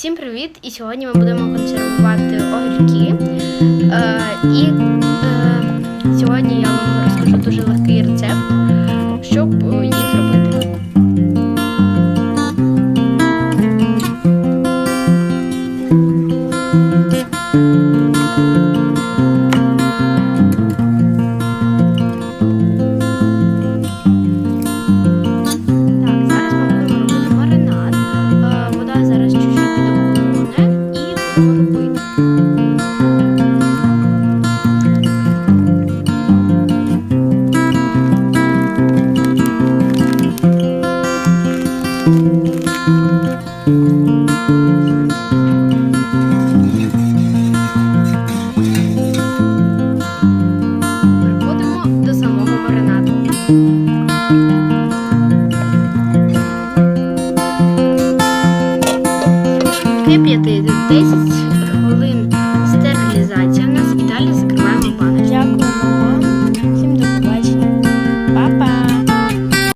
Всім привіт! І сьогодні ми будемо консервувати огірки. Е, і е, сьогодні я вам розкажу дуже легкий рецепт, щоб е, їх зробити. Так, зараз ми будемо робити маринад. Е, Вода зараз Переходимо до самого маринаду. Кип'яти 10